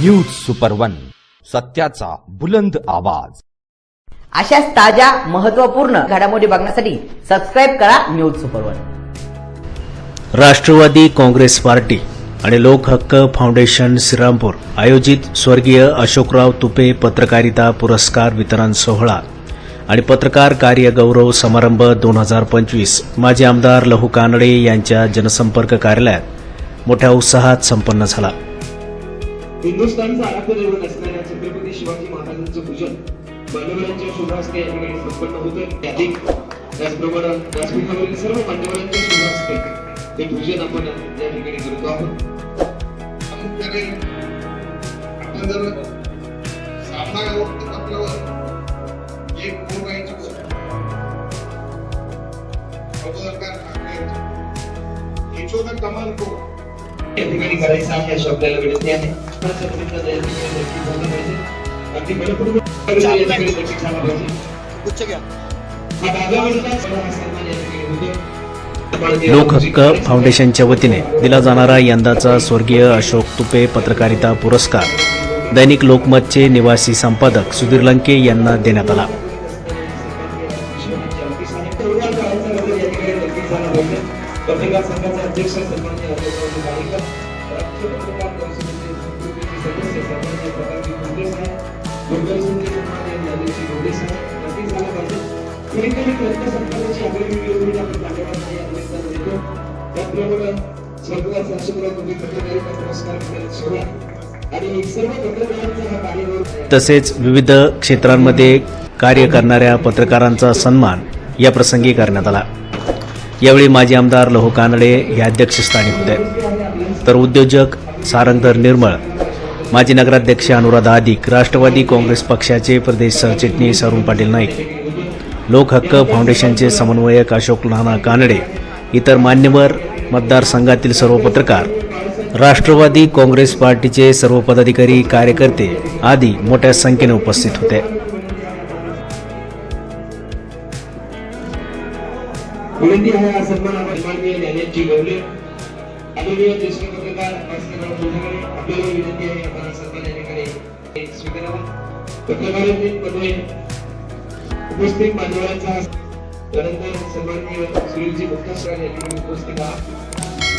News super one सत्याचा बुलंद आवाज. अशाच ताज्या महत्त्वपूर्ण घडामोडी बघण्यासाठी सबस्क्राईब करा news super one Rashtravadi Congress Party आणि लोक हक्क फाउंडेशन श्रीरामपूर आयोजित स्वर्गीय अशोकराव तुपे पत्रकारिता पुरस्कार वितरण सोहळा आणि पत्रकार कार्य गौरव समारंभ दोन हजार पंचवीस. माजी आमदार लहू कानडे यांच्या जनसंपर्क कार्यालयात मोठ्या उत्साहात संपन्न झाला. हिंदुस्थानचा आराध्य दैवत असणाऱ्या छत्रपती शिवाजी महाराजांचं पूजन मान्यवरांच्या शुभहस्ते या ठिकाणी संपन्न होतं त्याधिक त्याचप्रमाणे व्यासपीठावरील सर्व मान्यवरांच्या शुभहस्ते ते पूजन आपण या ठिकाणी करतो आहोत. प्रामुख्याने आपण जर सामना व्यवस्थित आपल्यावर एक मोबाईलची गोष्ट यशोदा कमाल को या ठिकाणी करायचं आहे अशी आपल्याला विनंती आहे. लोकहक्क फाउंडेशनच्या वतीने दिला जाणारा यंदाचा स्वर्गीय अशोक तुपे पत्रकारिता पुरस्कार. दैनिक लोकमतचे निवासी संपादक सुधीर लंके यांना देण्यात आला. पत्रकार संघाचे अध्यक्ष देतो पुरस्कार आणि सर्व पत्रकारांचा हा तसेच विविध क्षेत्रांमध्ये कार्य करणाऱ्या पत्रकारांचा सन्मान या प्रसंगी करण्यात आला. यावेळी माजी आमदार लहू कानडे हे अध्यक्षस्थानी होते. तर उद्योजक सारंगधर निर्मळ माजी नगराध्यक्ष अनुराधा आदिक राष्ट्रवादी काँग्रेस पक्षाचे प्रदेश सरचिटणीस अरुण पाटील नाईक लोकहक्क फाउंडेशनचे समन्वयक अशोक नाना कानडे इतर मान्यवर मतदारसंघातील सर्व पत्रकार राष्ट्रवादी काँग्रेस पार्टीचे सर्व पदाधिकारी कार्यकर्ते आदी मोठ्या संख्येने उपस्थित होते. विनंती आहे उपस्थित मान्यवरांचा त्यानंतर सन्माननीय सुनीलजी मुक्तासराव या ठिकाणी उपस्थित आहात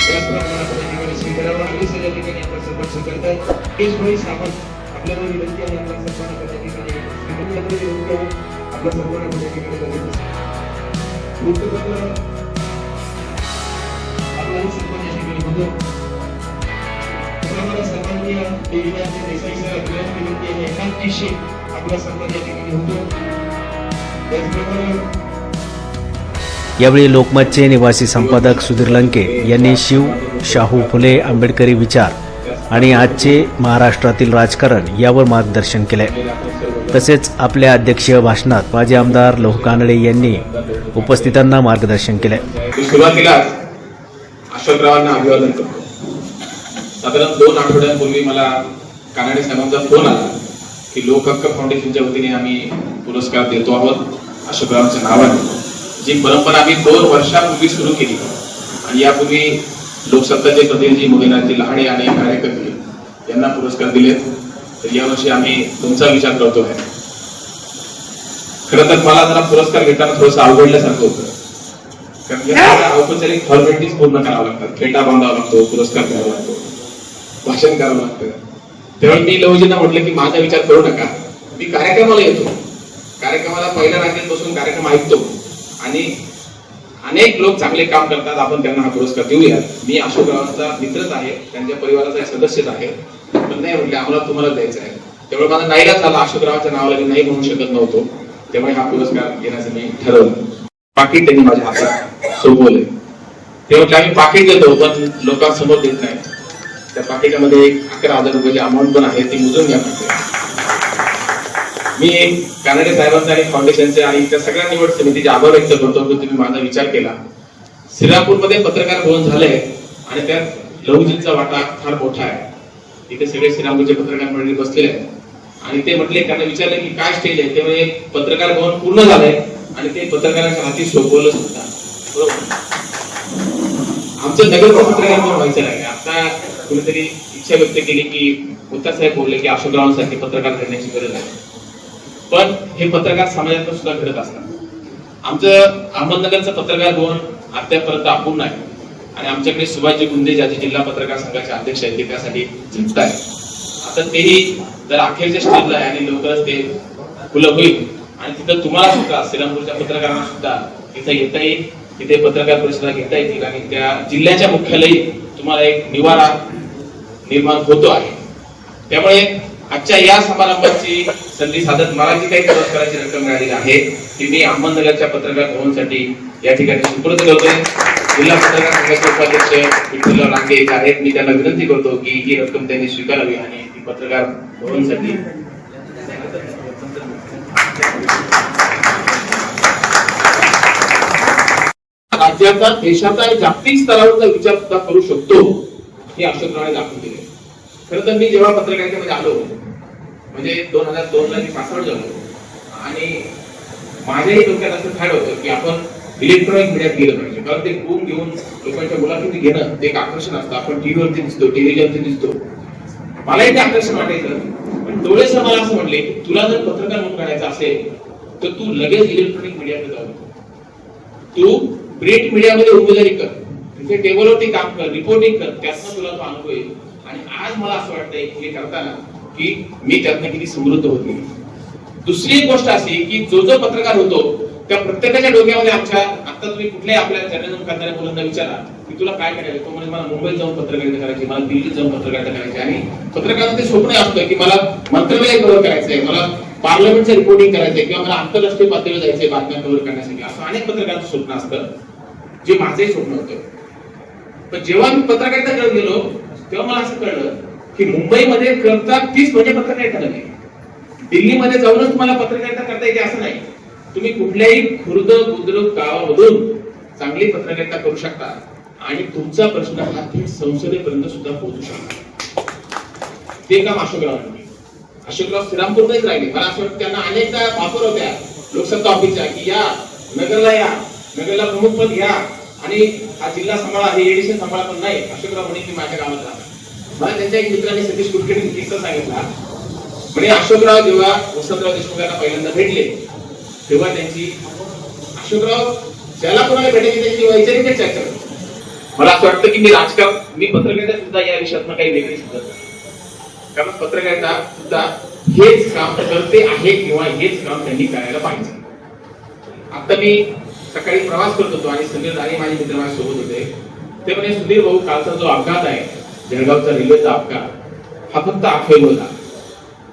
त्याचप्रमाणे आपण या ठिकाणी स्वीकारावा आणि या ठिकाणी आपण सन्मान स्वीकारताय केशभाई सावंत आपल्याला विनंती आहे आपला सन्मान आपण या ठिकाणी आहे आपला सन्मान आपण या ठिकाणी सन्मान या ठिकाणी होतो. त्याप्रमाणे सन्माननीय देवीदासजी देसाई सर आपल्याला विनंती आहे आपला सन्मान या ठिकाणी होतो. यावेळी लोकमतचे निवासी संपादक सुधीर लंके यांनी शिव शाहू फुले आंबेडकरी विचार आणि आजचे महाराष्ट्रातील राजकारण यावर मार्गदर्शन केले. तसेच आपल्या अध्यक्षीय भाषणात माजी आमदार लोह कानडे यांनी उपस्थितांना मार्गदर्शन केले. सुरुवातीला अशोकरावांना अभिवादन करतो. साधारण दोन आठवड्यांपूर्वी मला कानडे साहेबांचा फोन आला की लोकहक्क फाउंडेशनच्या वतीने आम्ही पुरस्कार देतो आहोत. अशोकरावांच्या नावाने. जी परंपरा आम्ही दोन वर्षापूर्वी सुरू केली. आणि यापूर्वी लोकसत्ताचे प्रतिनिधी मोदीनाथजी लहाने आणि कार्यकर्ते यांना पुरस्कार दिलेत. तर यावर्षी आम्ही तुमचा विचार करतो आहे खरं तर मला जरा पुरस्कार घेताना थोडंसं अवघडल्यासारखं होतं. कारण औपचारिक फॉर्मॅलिटीज पूर्ण करावं लागतात. खेटा बांधावा लागतो पुरस्कार द्यावा लागतो भाषण करावं लागतं. त्यावेळी मी लवजींना म्हटलं की माझा विचार करू नका. मी कार्यक्रमाला येतो. कार्यक्रमाला पहिल्या रांगेत बसून कार्यक्रम ऐकतो. आणि अनेक लोक चांगले काम करतात आपण त्यांना हा पुरस्कार देऊया. मी अशोकरावांचा मित्रच आहे त्यांच्या परिवाराचा सदस्यच आहे. पण नाही म्हटले आम्हाला तुम्हाला द्यायचा आहे. त्यामुळे माझा नाईलाज झाला अशोकरावांच्या नावाला मी नाही म्हणू शकत नव्हतो. त्यामुळे हा पुरस्कार घेण्याचं मी ठरवलं. पाकिट त्यांनी माझ्या हातात सोपवले ते म्हटलं आम्ही पाकिट देतो पण लोकांसमोर देत नाही. त्या पाकिटामध्ये एक अकरा हजार रुपयाची अमाऊंट पण आहे ती मोजून घ्या मी कानडे साहेबांचा आणि फाउंडेशनचे आणि त्या सगळ्या निवड समितीचे आभार व्यक्त करतो की तुम्ही माझा विचार केला. श्रीरामपूरमध्ये पत्रकार भवन झालंय आणि त्यात लहुजींचा वाटा फार मोठा आहे. इथे सगळे श्रीरामपूरचे पत्रकार मंडळी बसलेले आहेत. आणि ते म्हटले त्यांना विचारलं की काय स्टेज आहे? त्यामुळे पत्रकार भवन पूर्ण झालंय आणि ते पत्रकारांच्या हाती सोपवलं सुद्धा. बरोबर? आमच्या आमचं नगर पत्रकार भवन व्हायचं नाही. आता कुणीतरी इच्छा व्यक्त केली की उत्तर साहेब बोलले की अशोकरावांसारखे पत्रकार करण्याची गरज आहे. पण हे पत्रकार समाजात सुद्धा घडत असतात. आमचं अहमदनगरचं पत्रकार भवन अद्यापर्यंत अपूर्ण आहे आणि आमच्याकडे सुभाषजी गुंदे ज्याचे जिल्हा पत्रकार संघाचे अध्यक्ष आहेत ते त्यासाठी झटत आहे आता तेही जर अखेरच्या स्टेजला आहे आणि लवकरच ते खुलं होईल. आणि तिथं तुम्हाला सुद्धा श्रीरामपूरच्या पत्रकारांना सुद्धा तिथं येता येईल. तिथे पत्रकार परिषदा घेता येतील. आणि त्या जिल्ह्याच्या मुख्यालयी तुम्हाला एक निवारा निर्माण होतो आहे. त्यामुळे आजच्या या समारंभाची संधी साधत मला जी काही पुरस्काराची रक्कम मिळालेली आहे ती मी अहमदनगरच्या पत्रकार भवनसाठी या ठिकाणी सुपूर्द करतोय. जिल्हा पत्रकार संघाचे उपाध्यक्ष विठ्ठलराव लांडे इथे आहेत. मी त्यांना विनंती करतो की ही रक्कम त्यांनी स्वीकारावी आणि ती पत्रकार भवनसाठी राज्याचा देशाचा जागतिक स्तरावरचा विचार सुद्धा करू शकतो हे अशोकरावाने दाखवून दिले खरं तर मी जेव्हा पत्रकारितेमध्ये आलो म्हणजे दोन हजार दोन ला मी पासआउट झालो आणि माझ्याही डोक्यात असं ठाड होतं की आपण इलेक्ट्रॉनिक मीडियात गेलं पाहिजे. कारण ते गुण घेऊन लोकांच्या मुलाखती घेणं ते एक आकर्षण असतं. आपण टीव्हीवरती दिसतो टेलिव्हिजनवरती दिसतो. मलाही ते आकर्षण वाटायचं. पण डोळे सर मला असं म्हटले की तुला जर पत्रकार म्हणून करायचं असेल तर तू लगेच इलेक्ट्रॉनिक मीडियाकडे जाऊ तू प्रिंट मीडियामध्ये उमेदवारी कर. तिथे टेबलवरती काम कर रिपोर्टिंग कर. त्यातनं तुला तो अनुभव येईल. आणि आज मला असं वाटतंय हे करताना की मी त्यातनं किती समृद्ध होते दुसरी एक गोष्ट अशी की जो जो पत्रकार होतो त्या प्रत्येकाच्या डोक्यामध्ये आमच्या आता तुम्ही कुठल्याही आपल्या जर्नलिझम करणाऱ्या मुलांना विचारा की तुला काय करायचं तो म्हणजे मला मुंबईत जाऊन पत्रकारिता करायची मला दिल्लीत जाऊन पत्रकारिता करायची आणि पत्रकारांचं ते स्वप्न असतं की मला मंत्रालय कव्हर करायचंय मला पार्लमेंटचं रिपोर्टिंग करायचंय किंवा मला आंतरराष्ट्रीय पातळीवर जायचंय बातम्या कव्हर करण्यासाठी. असं अनेक पत्रकारांचं स्वप्न असतं जे माझंही स्वप्न होतं. पण जेव्हा मी पत्रकारिता करत गेलो तेव्हा मला असं कळलं की मुंबईमध्ये करता तीस म्हणजे पत्रकारिता नाही दिल्लीमध्ये जाऊनच तुम्हाला पत्रकारिता करता येते असं नाही. तुम्ही कुठल्याही खुर्द बुद्रुक गावामधून चांगली पत्रकारिता करू शकता आणि तुमचा प्रश्न हा थेट संसदेपर्यंत सुद्धा पोहोचू शकता. ते काम अशोकरावांनी अशोकराव श्रीरामपूरमध्येच राहिले. मला असं वाटतं त्यांना अनेकदा ऑफर होत्या लोकसत्ता ऑफिसच्या की या नगरला या नगरला प्रमुख पद घ्या. आणि हा जिल्हा सांभाळा हे एडिशन सांभाळा पण नाही अशोकराव म्हणे की माझ्या गावात राहा. मला त्यांच्या एक मित्राने सतीश कुलकर्णी किस्सा सांगितला. म्हणे अशोकराव जेव्हा वसंतराव देशमुख यांना पहिल्यांदा भेटले तेव्हा त्यांची अशोकराव ज्याला कोणाला भेटायची त्यांची वैचारिक चर्चा मला असं वाटतं की मी राजकारण मी पत्रकारिता सुद्धा या विषयात काही वेगळी सुद्धा कारण पत्रकारिता सुद्धा हेच काम करते आहे किंवा हेच काम त्यांनी करायला पाहिजे. आता मी सकाळी प्रवास करत होतो आणि समीर दाणे माझे मित्र माझ्या सोबत होते. ते म्हणे सुधीर भाऊ कालचा जो अपघात आहे जळगावचा रेल्वेचा अपघात हा फक्त अफवेल होता.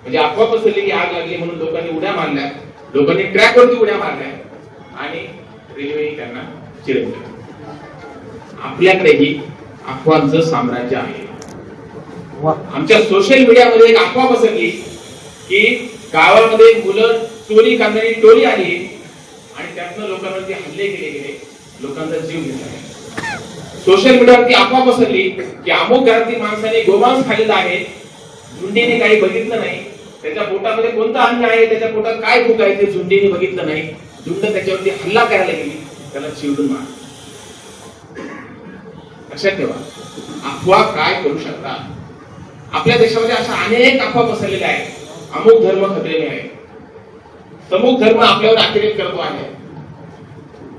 म्हणजे अफवा पसरली की आग लागली म्हणून लोकांनी उड्या मारल्या. लोकांनी ट्रॅकवरती उड्या मारल्या आणि रेल्वे त्यांना चिरडलं. आपल्याकडेही अफवांचं साम्राज्य आहे. आमच्या सोशल मीडियामध्ये एक अफवा पसरली की गावामध्ये मुलं चोरी करणारी टोळी आली. त्यातनं लोकांवरती हल्ले केले गेले लोकांचा जीव घेतला सोशल मीडियावरती अफवा पसरली की अमुक घरातील माणसाने गोमांस खाल्लेला आहे झुंडीने काही बघितलं नाही त्याच्या पोटामध्ये कोणतं अन्न आहे त्याच्या पोटात काय भूक आहे ते झुंडीने बघितलं नाही झुंड त्याच्यावरती हल्ला करायला गेली त्याला चिवडून मार लक्षात ठेवा अफवा काय करू शकतात? आपल्या देशामध्ये अशा अनेक अफवा पसरलेल्या आहेत. अमुक धर्म खतरेने आहे तमुक धर्म आपल्यावर अतिरेक करतो आहे.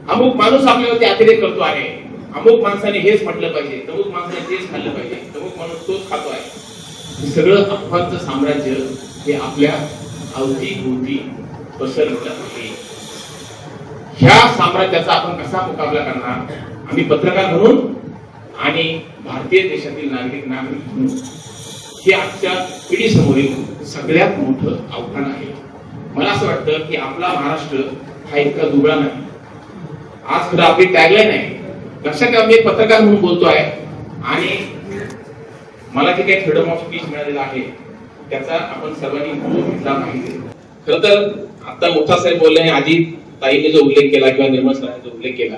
अमुक माणूस आपल्यावरती अतिरेक करतो आहे. अमुक माणसाने हेच म्हटलं पाहिजे तमुक माणसाने तेच खाल्लं पाहिजे तमुक माणूस तोच खातो आहे. सगळं अफवांचं साम्राज्य हे आपल्या अवतीभोवती पसरलेलं आहे. ह्या साम्राज्याचा आपण कसा मुकाबला करणार? आम्ही पत्रकार म्हणून आणि भारतीय देशातील नागरिक नागरिक म्हणून. हे आजच्या पिढीसमोरील सगळ्यात मोठं आव्हान आहे. मला असं वाटतं की आपला महाराष्ट्र हा इतका दुबळा नाही. आज खरं आपली टॅगलाईन आहे. लक्षात ठेवा मी एक पत्रकार म्हणून बोलतो आहे आणि मला जे काही फ्रीडम ऑफ स्पीच मिळालेलं आहे त्याचा आपण सर्वांनी उपयोग घेतला पाहिजे. खर तर आता मोठा साहेब बोलले आधी ताईने जो उल्लेख केला किंवा निर्मल सरांनी जो उल्लेख केला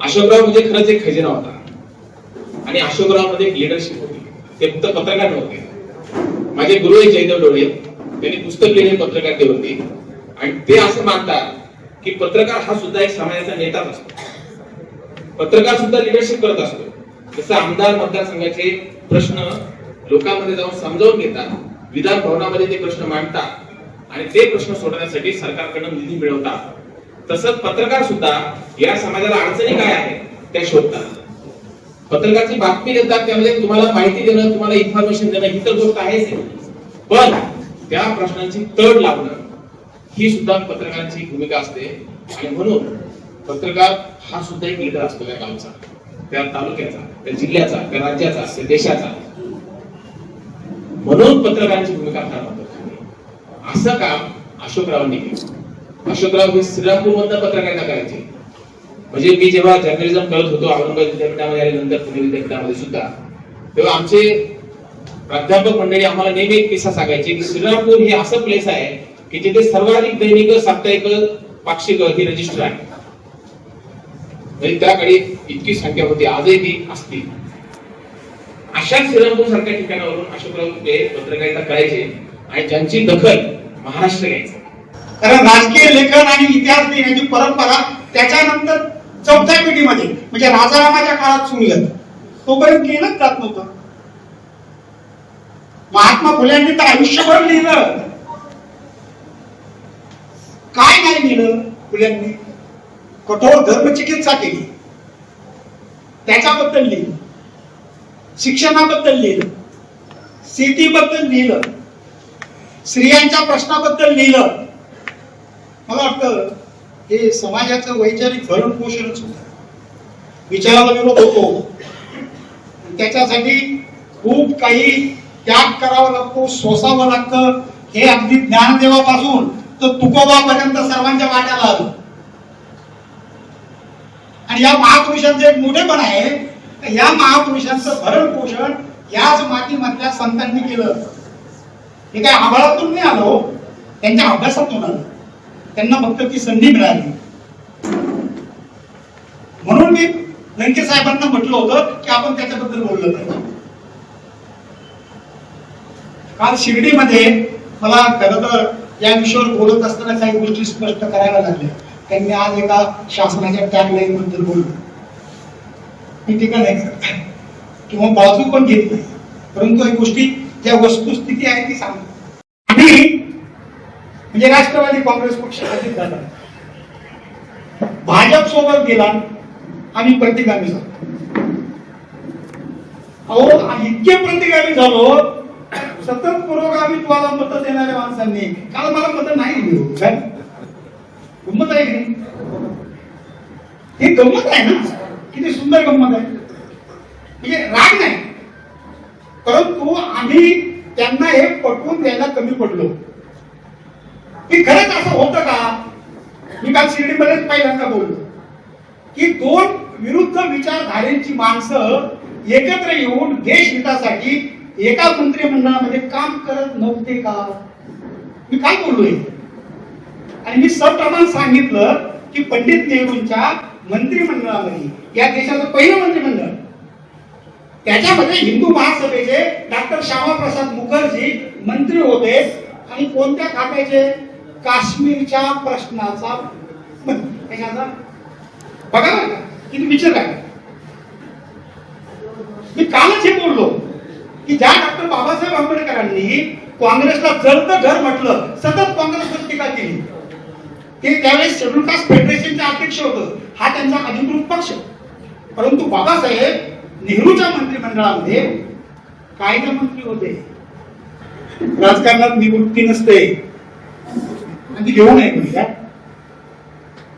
अशोकराव म्हणजे खरंच एक खजिना होता. आणि अशोकरावमध्ये एक लिडरशिप होती. ते फक्त पत्रकार नव्हते. माझे गुरु आहे जयदेव डोळे त्यांनी पुस्तक लिहिले पत्रकार ते होते. आणि ते असं मानतात की पत्रकार हा सुद्धा एक समाजाचा नेताच असतो. पत्रकार सुद्धा लिडरशिप करत असतो. जसं आमदार मतदारसंघाचे प्रश्न लोकांमध्ये जाऊन समजावून घेतात विधान भवनामध्ये ते प्रश्न मांडतात आणि ते प्रश्न सोडवण्यासाठी सरकारकडून निधी मिळवतात. तसंच पत्रकार सुद्धा या समाजाला अडचणी काय आहे त्या शोधतात. पत्रकारची बातमी देतात त्यामध्ये तुम्हाला माहिती देणं तुम्हाला इन्फॉर्मेशन देणं ही तर गोष्ट आहेच. पण त्या प्रश्नांची तड लावणं ही सुद्धा पत्रकारांची भूमिका असते. आणि म्हणून पत्रकार हा सुद्धा एक लिडर असतो त्या गावचा. त्या तालुक्याचा त्या जिल्ह्याचा त्या राज्याचा त्या देशाचा. म्हणून पत्रकारांची भूमिका फार महत्वाची आहे. असं काम अशोकरावांनी केलं. अशोकराव हे श्रीरामपूर मधनं पत्रकारिता करायचे. म्हणजे मी जेव्हा जर्नलिझम करत होतो औरंगाबाद विद्यापीठामध्ये आणि नंतर पुणे विद्यापीठामध्ये सुद्धा तेव्हा आमचे प्राध्यापक मंडळी आम्हाला नेहमी एक किस्सा सांगायचे की श्रीरामपूर हे असं प्लेस आहे की जिथे सर्वाधिक दैनिक साप्ताहिक पाक्षिक ही रजिस्टर आहे. म्हणजे त्याकडे इतकी संख्या होती आजही ती असती. अशा श्रीरामपूर सारख्या ठिकाणावरून अशोकराव ते पत्रकारिता करायचे आणि ज्यांची दखल महाराष्ट्र घ्यायचा. कारण राजकीय लेखन आणि इतिहास लिहिण्याची परंपरा त्याच्यानंतर चौथ्या पिढीमध्ये म्हणजे राजारामाच्या काळात सुरू झालं. तोपर्यंत केलंच जात नव्हतं. महात्मा फुल्यांनी तर आयुष्यभर लिहिलं. काय नाही लिहिलं फुल्यांनी कठोर धर्मचिकित्सा केली. त्याच्याबद्दल लिहिलं. शिक्षणाबद्दल लिहिलं. शेतीबद्दल लिहिलं. स्त्रियांच्या प्रश्नाबद्दल लिहिलं. मला वाटतं हे समाजाचं वैचारिक भरण पोषणच होतं विचाराला विरोध होतो. त्याच्यासाठी खूप काही त्याग करावा लागतो सोसावं लागतं. हे अगदी ज्ञानदेवापासून तर तुकोबापर्यंत सर्वांच्या वाट्याला आलो. आणि या महापुरुषांचं एक मोठेपण आहे या महापुरुषांचं भरण पोषण याच मातीमधल्या संतांनी केलं हे काय आभाळातून नाही आलो हो? त्यांच्या अभ्यासातून आलो. त्यांना फक्त ती संधी मिळाली. म्हणून मी लंके साहेबांना म्हटलं होतं की आपण त्याच्याबद्दल बोललं पाहिजे. काल शिर्डीमध्ये मला खरं तर या विषयावर बोलत असताना काही गोष्टी स्पष्ट करायला लागल्या. त्यांनी आज एका शासनाच्या टॅगलाईन बद्दल बोललं. मी टीका नाही करत किंवा बाजू पण घेत नाही. परंतु या गोष्टी ज्या वस्तुस्थिती आहे ती सांगतो. म्हणजे राष्ट्रवादी काँग्रेस पक्ष झाला. भाजप सोबत गेला आम्ही प्रतिगामी झालो. अहो इतके प्रतिगामी झालो सतत पुरोगामी तुम्हाला मत देणाऱ्या माणसांनी काल मला मत नाही दिली. काय? गंमत आहे की नाही? ही गंमत आहे ना? किती सुंदर गंमत आहे. म्हणजे राग नाही. परंतु आम्ही त्यांना हे पटवून द्यायला कमी पडलो. की खरंच असं होतं का? मी काल शिर्डीमध्येच पहिल्यांदा बोललो. की दोन विरुद्ध विचारधारेची माणसं एकत्र येऊन देश हितासाठी एका मंत्रिमंडळामध्ये काम करत नव्हते का? मी काय बोललोय आणि मी सप्रमाण सांगितलं की पंडित नेहरूंच्या मंत्रिमंडळामध्ये या देशाचं पहिलं मंत्रिमंडळ त्याच्यामध्ये हिंदू महासभेचे डॉक्टर श्यामाप्रसाद मुखर्जी मंत्री होते आणि कोणत्या खात्याचे? काश्मीरच्या प्रश्नाचा बघा बरं किती विचार आहे. मी कालच हे बोललो. की ज्या डॉक्टर बाबासाहेब आंबेडकरांनी काँग्रेसला जळतं घर म्हटलं सतत काँग्रेसवर टीका केली. ते त्यावेळेस शेड्यूल कास्ट फेडरेशनचे अध्यक्ष होतं. हा त्यांचा अधिकृत पक्ष. परंतु बाबासाहेब नेहरूच्या मंत्रिमंडळामध्ये कायदा मंत्री होते. राजकारणात निवृत्ती नसते. आणि घेऊ नये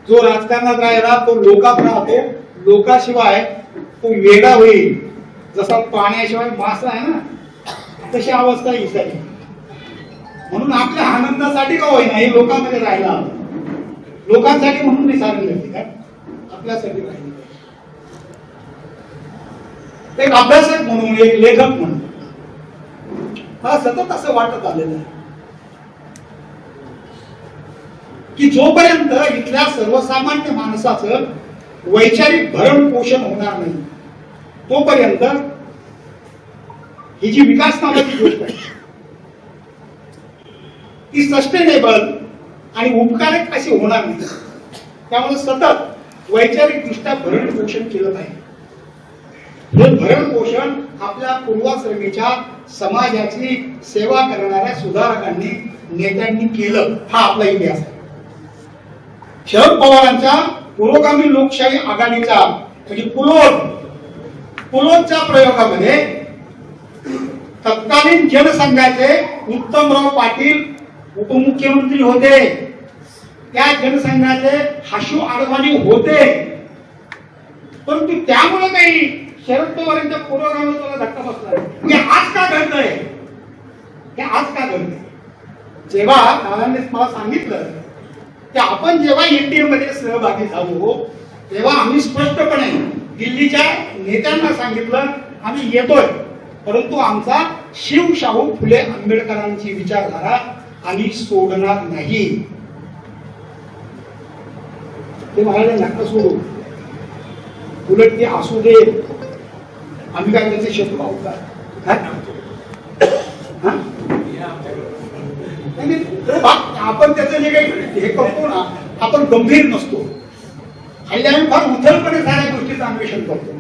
जो राजकारणात राहिला तो लोकात राहतो. लोकाशिवाय तो वेगळा होईल. जसा पाण्याशिवाय मासा आहे ना तशी अवस्था ही झाली म्हणून आपल्या आनंदासाठी का होईना हे लोकांमध्ये राहायला हवं? लोकांसाठी म्हणून नाही सांगितलं काय आपल्यासाठी राहिलं एक अभ्यासक म्हणून एक लेखक म्हणून. मला सतत असं वाटत आलेलं आहे. की जोपर्यंत इथल्या सर्वसामान्य माणसाचं वैचारिक भरण पोषण होणार नाही तोपर्यंत ही जी विकास नावाची गोष्ट आहे ती सस्टेनेबल आणि उपकारक अशी होणार नाही. त्यामुळे सतत वैचारिक दृष्ट्या भरण पोषण केलं पाहिजे. हे भरण पोषण आपल्या पूर्वाश्रमीच्या समाजाची सेवा करणाऱ्या सुधारकांनी नेत्यांनी केलं. हा आपला इतिहास आहे. शरद पवारांच्या पुरोगामी लोकशाही आघाडीचा म्हणजे पुलोद पुलोदच्या प्रयोगामध्ये तत्कालीन जनसंघाचे उत्तमराव पाटील उपमुख्यमंत्री होते. त्या जनसंघाचे हाशू आडवाणी होते. परंतु त्यामुळे काही शरद पवारांच्या तुला धक्का बसला हे आज का घडतंय? हे आज का घडतंय? जेव्हा दादांनी मला सांगितलं की आपण जेव्हा एनडीए मध्ये सहभागी झालो तेव्हा आम्ही स्पष्टपणे दिल्लीच्या नेत्यांना सांगितलं आम्ही येतोय. परंतु आमचा शिवशाहू फुले आंबेडकरांची विचारधारा आम्ही सोडणार नाही. ते म्हणाले नका सोडू. उलट ते असू दे. आम्ही काय त्याचे शत्रू आहोत का? हा? आपण त्याचं जे काही हे करतो ना आपण गंभीर नसतो. आणि त्यामुळे फार उथलपणे साऱ्या गोष्टीचं अन्वेषण करतो.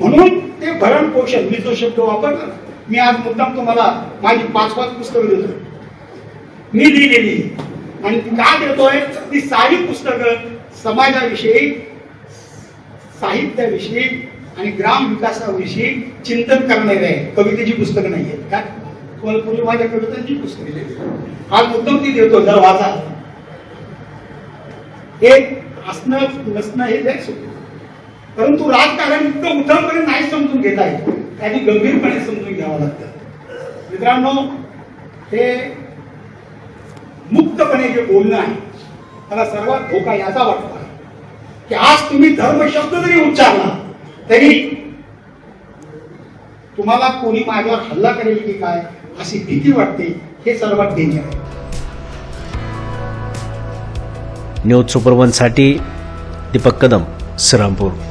म्हणून ते भरण पोषण मी जो शब्द वापरला मी आज मुद्दाम तुम्हाला माझी पाच पाच पुस्तकं देतो मी लिहिलेली आणि का देतोय? ती सारी पुस्तकं समाजाविषयी साहित्याविषयी आणि ग्राम विकासाविषयी चिंतन करणारे आहे. कवितेची पुस्तकं नाही आहेत. का तुम्हाला पूर्वी माझ्या कवितांची पुस्तकं. आज मुद्दाम ती देतो जर वाचा. हे असणं नसणं हे जायच परंतु राजकारण इतकं उथळपणे नाही समजून घेता येत. त्यांनी गंभीरपणे समजून घ्यावं लागतं. मित्रांनो हे मुक्तपणे जे बोलणं आहे त्याला सर्वात धोका याचा वाटतो की आज तुम्ही धर्म शब्द जरी उच्चारला तरी तुम्हाला कोणी माझ्यावर हल्ला करेल की काय अशी भीती वाटते हे सर्वात डेंजर आहे. न्यूज सुपरवनसाठी दीपक कदम श्रीरामपूर.